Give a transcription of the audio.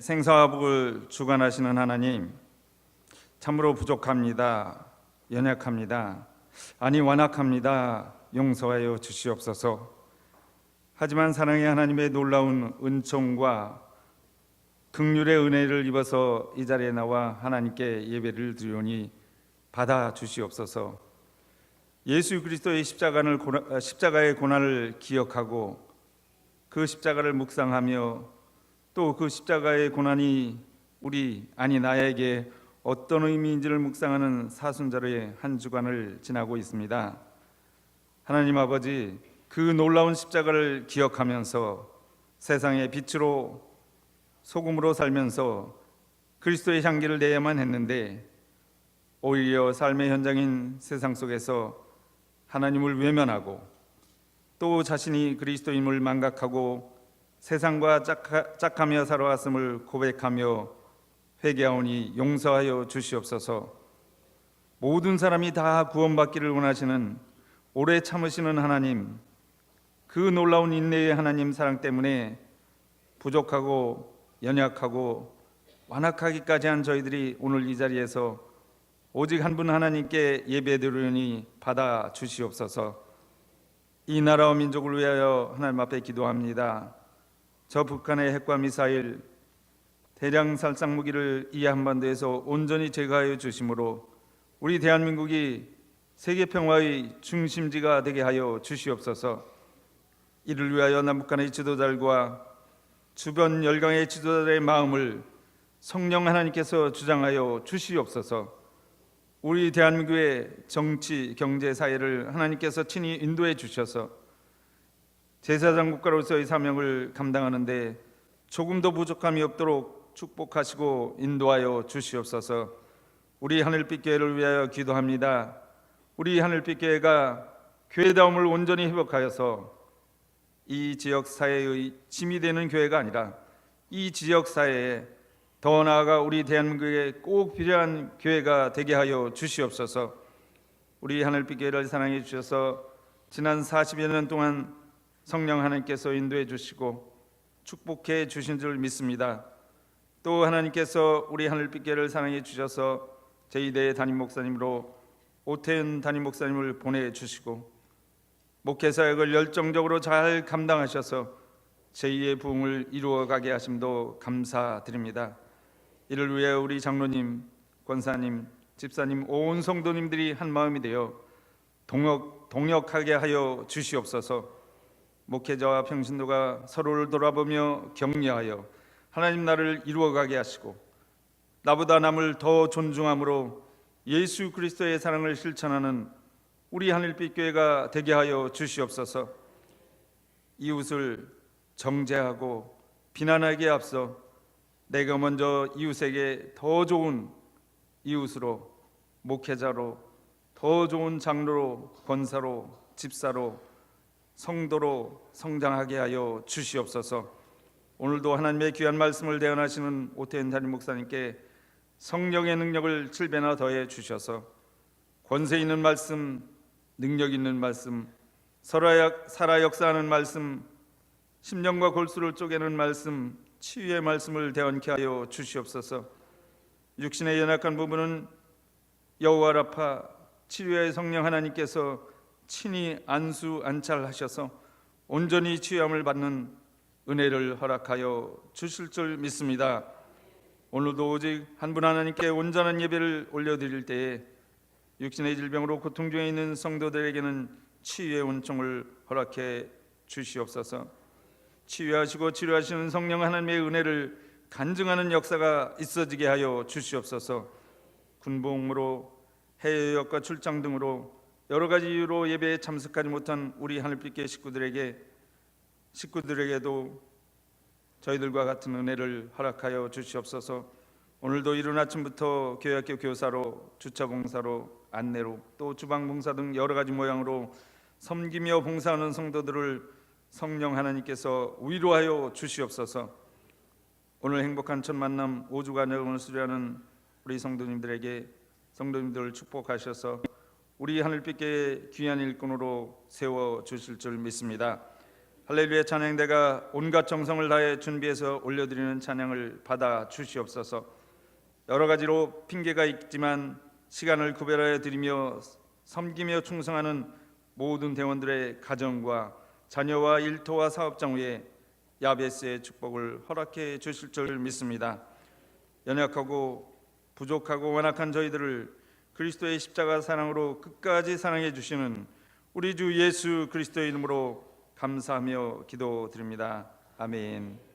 생사와 복을 주관하시는 하나님 참으로 부족합니다. 연약합니다. 아니 완악합니다. 용서하여 주시옵소서. 하지만 사랑의 하나님의 놀라운 은총과 극률의 은혜를 입어서 이 자리에 나와 하나님께 예배를 드리오니 받아 주시옵소서. 예수 그리스도의 십자가를 십자가의 고난을 기억하고 그 십자가를 묵상하며 또 그 십자가의 고난이 우리 아니 나에게 어떤 의미인지를 묵상하는 사순절의 한 주간을 지나고 있습니다. 하나님 아버지 그 놀라운 십자가를 기억하면서 세상의 빛으로 소금으로 살면서 그리스도의 향기를 내야만 했는데 오히려 삶의 현장인 세상 속에서 하나님을 외면하고 또 자신이 그리스도임을 망각하고 세상과 짝하, 짝하 며 살아왔음을 고백하며 회개하오니 용서하여 주시옵소서. 모든 사람이 다 구원받기를 원하시는 오래 참으시는 하나님, 그 놀라운 인내의 하나님 사랑 때문에 부족하고 연약하고 완악하기까지 한 저희들이 오늘 이 자리에서 오직 한 분 하나님께 예배드리니 받아 주시옵소서. 이 나라와 민족을 위하여 하나님 앞에 기도합니다. 저 북한의 핵과 미사일 대량 살상 무기를 이 한반도에서 온전히 제거하여 주심으로 우리 대한민국이 세계 평화의 중심지가 되게 하여 주시옵소서. 이를 위하여 남북한의 지도자들과 주변 열강의 지도자들의 마음을 성령 하나님께서 주장하여 주시옵소서. 우리 대한민국의 정치, 경제, 사회를 하나님께서 친히 인도해 주셔서 제사장 국가로서의 사명을 감당하는데 조금도 부족함이 없도록 축복하시고 인도하여 주시옵소서. 우리 하늘빛 교회를 위하여 기도합니다. 우리 하늘빛 교회가 교회다움을 온전히 회복하여서 이 지역 사회의 짐이 되는 교회가 아니라 이 지역 사회에 더 나아가 우리 대한민국에 꼭 필요한 교회가 되게 하여 주시옵소서. 우리 하늘빛 교회를 사랑해 주셔서 지난 40여 년 동안 성령 하나님께서 인도해 주시고 축복해 주신 줄 믿습니다. 또 하나님께서 우리 하늘빛 교회를 사랑해 주셔서 제2대 담임 목사님으로 오태현 담임 목사님을 보내 주시고 목회 사역을 열정적으로 잘 감당하셔서 제2의 부흥을 이루어 가게 하심도 감사드립니다. 이를 위해 우리 장로님, 권사님, 집사님, 온 성도님들이 한 마음이 되어 동역 동역하게 하여 주시옵소서. 목회자와 평신도가 서로를 돌아보며 격려하여 하나님 나라를 이루어가게 하시고 나보다 남을 더 존중함으로 예수 그리스도의 사랑을 실천하는 우리 하늘빛 교회가 되게 하여 주시옵소서. 이웃을 정죄하고 비난하기에 앞서 내가 먼저 이웃에게 더 좋은 이웃으로 목회자로 더 좋은 장로로 권사로 집사로 성도로 성장하게 하여 주시옵소서. 오늘도 하나님의 귀한 말씀을 대언하시는 오태현 담임 목사님께 성령의 능력을 칠배나 더해 주셔서 권세 있는 말씀, 능력 있는 말씀, 살아, 역사하는 말씀, 심령과 골수를 쪼개는 말씀, 치유의 말씀을 대언케 하여 주시옵소서. 육신의 연약한 부분은 여호와 라파 치료의 성령 하나님께서 친히 안수 안찰하셔서 온전히 치유함을 받는 은혜를 허락하여 주실 줄 믿습니다. 오늘도 오직 한 분 하나님께 온전한 예배를 올려드릴 때에 육신의 질병으로 고통 중에 있는 성도들에게는 치유의 은총을 허락해 주시옵소서. 치유하시고 치료하시는 성령 하나님의 은혜를 간증하는 역사가 있어지게 하여 주시옵소서. 군복무로 해외여행과 출장 등으로 여러 가지 이유로 예배에 참석하지 못한 우리 하늘빛계 식구들에게 식구들에게도 저희들과 같은 은혜를 허락하여 주시옵소서. 오늘도 이른 아침부터 교회학교 교사로 주차 봉사로 안내로 또 주방 봉사 등 여러 가지 모양으로 섬기며 봉사하는 성도들을 성령 하나님께서 위로하여 주시옵소서. 오늘 행복한 첫 만남 5주간 여행을 수료하는 우리 성도님들에게 성도님들을 축복하셔서 우리 하늘빛께 귀한 일꾼으로 세워 주실 줄 믿습니다. 할렐루야 찬양대가 온갖 정성을 다해 준비해서 올려드리는 찬양을 받아 주시옵소서. 여러 가지로 핑계가 있지만 시간을 구별하여 드리며 섬기며 충성하는 모든 대원들의 가정과 자녀와 일터와 사업장 위에 야베스의 축복을 허락해 주실 줄 믿습니다. 연약하고 부족하고 완악한 저희들을 그리스도의 십자가 사랑으로 끝까지 사랑해 주시는 우리 주 예수 그리스도의 이름으로 감사하며 기도드립니다. 아멘.